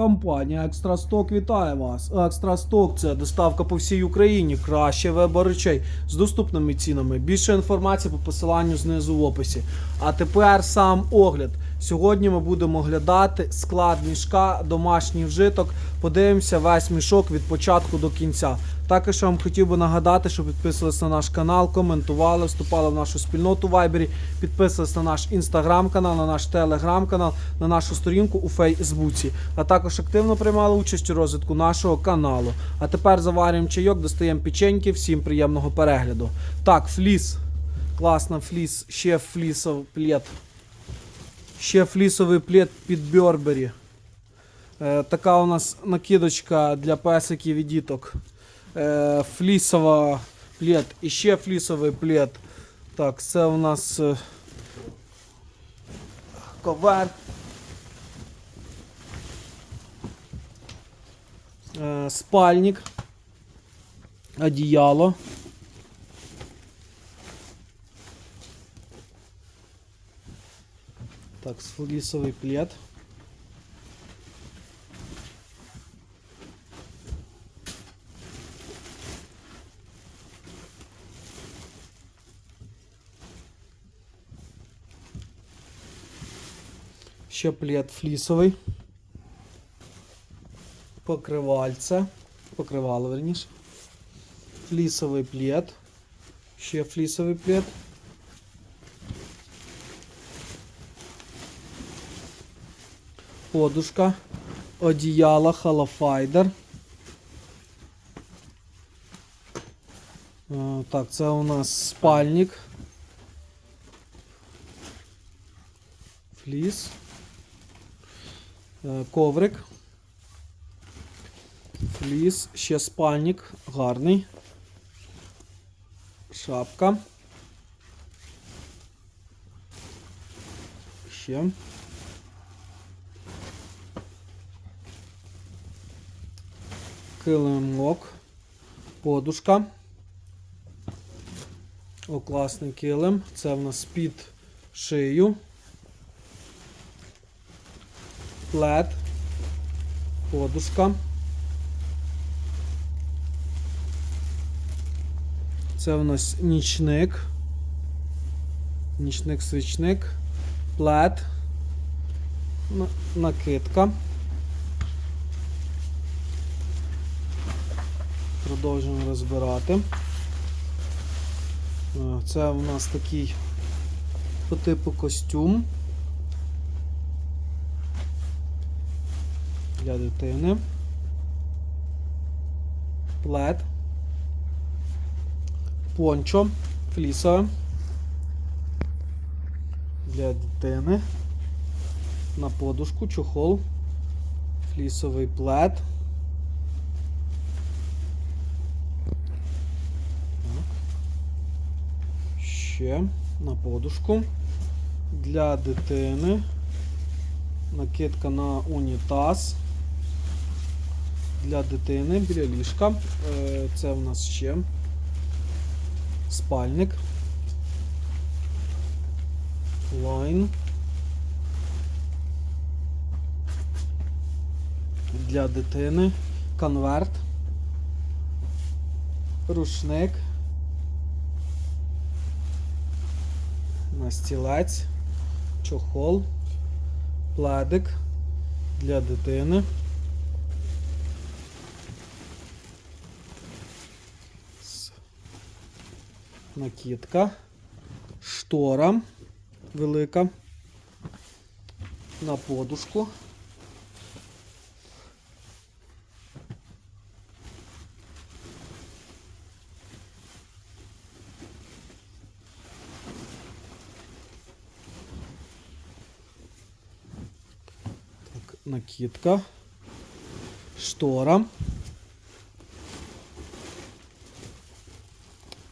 Компанія Екстрасток вітає вас. Екстрасток це доставка по всій Україні. Краще вибор речей з доступними цінами. Більше інформації по посиланню знизу в описі. А тепер сам огляд. Сьогодні ми будемо оглядати склад мішка, домашній вжиток. Подивимося весь мішок від початку до кінця. Також я вам хотів би нагадати, що підписувалися на наш канал, коментували, вступали в нашу спільноту в Вайбері, підписувалися на наш інстаграм-канал, на наш телеграм-канал, на нашу сторінку у Фейсбуці. А також активно приймали участь у розвитку нашого каналу. А тепер заварюємо чайок, достаємо печеньки. Всім приємного перегляду. Так, фліс. Класно, фліс, ще флісов плед. Ще флісовий плед під Бьорбері. Е, така у нас накидочка для песиків і діток. Е, флісова плед. І ще флісовий плед. Так, це у нас е, ковер. Е, спальник. Одіяло. Так, флісовий плед. Ще плед флісовий. Покривальце. Покривало, верніше. Флісовий плед. Ще флісовий плед. Подушка. Одіяло, халофайдер. Е, Так, це у нас спальник. Фліс. Е, Коврик. Фліс, ще спальник, гарний. Шапка. Ще. Килимок. Подушка. О, класний килим. Це в нас під шию. Плед. Подушка. Це у нас нічник. Нічник-свічник. Плед. Накидка. Продовжуємо розбирати. Е, Це у нас такий по типу костюм для дитини. Плед. Пончо флісове для дитини. На подушку чохол. Флісовий плед. ще на подушку для дитини. Накидка на унітаз. Для дитини біля ліжка. Е, Це в нас ще спальник. Лайн. Для дитини. Конверт. Рушник. на стілець, чохол, пледик для дитини. Накидка, штора велика на подушку. Так, накидка, штора.